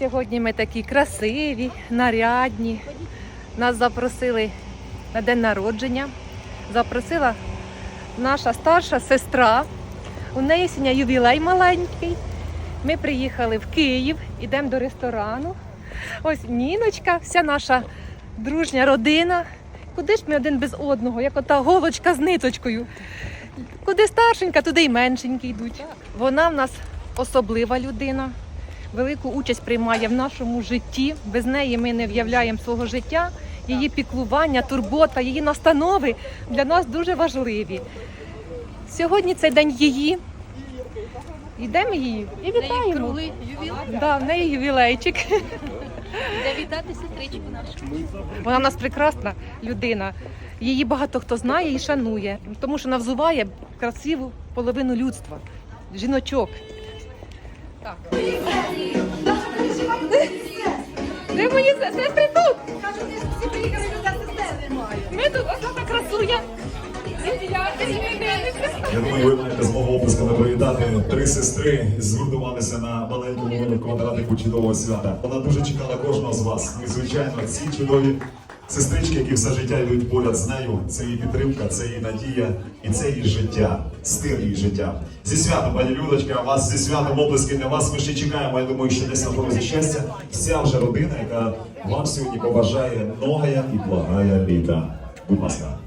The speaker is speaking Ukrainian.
Сьогодні ми такі красиві, нарядні. Нас запросили на день народження. Запросила наша старша сестра. У неї сьогодні ювілей маленький. Ми приїхали в Київ, йдемо до ресторану. Ось Ніночка, вся наша дружня родина. Куди ж ми один без одного, як ота голочка з ниточкою. Куди старшенька, туди й меншенькі йдуть. Вона в нас особлива людина, велику участь приймає в нашому житті. Без неї ми не в'являємо свого життя. Її піклування, турбота, її настанови для нас дуже важливі. Сьогодні цей день її. Йдемо її і Неї вітаємо. круглий ювіл. Да, в неї ювілейчик. Де вітати сестричку нашу. Вона в нас прекрасна людина. Її багато хто знає і шанує, тому що вона взуває красиву половину людства, жіночок. Так. Де мої сестри тут? Ми тут така красуня. Я думаю, ви маєте змогу оплесками привітати три сестри, згуртувалися на маленькому квадратику чудового свята. Вона дуже чекала кожного з вас. І, звичайно, ці чудові сестрички, які все життя йдуть поряд з нею. Це її підтримка, це її надія і це її життя, стиль її життя. Зі святом, пані Людочка, вас зі святом облиски для вас. Ми ще чекаємо. Я думаю, що десь на порозі щастя. Вся вже родина, яка вам сьогодні побажає многая і благая літа. Будь ласка.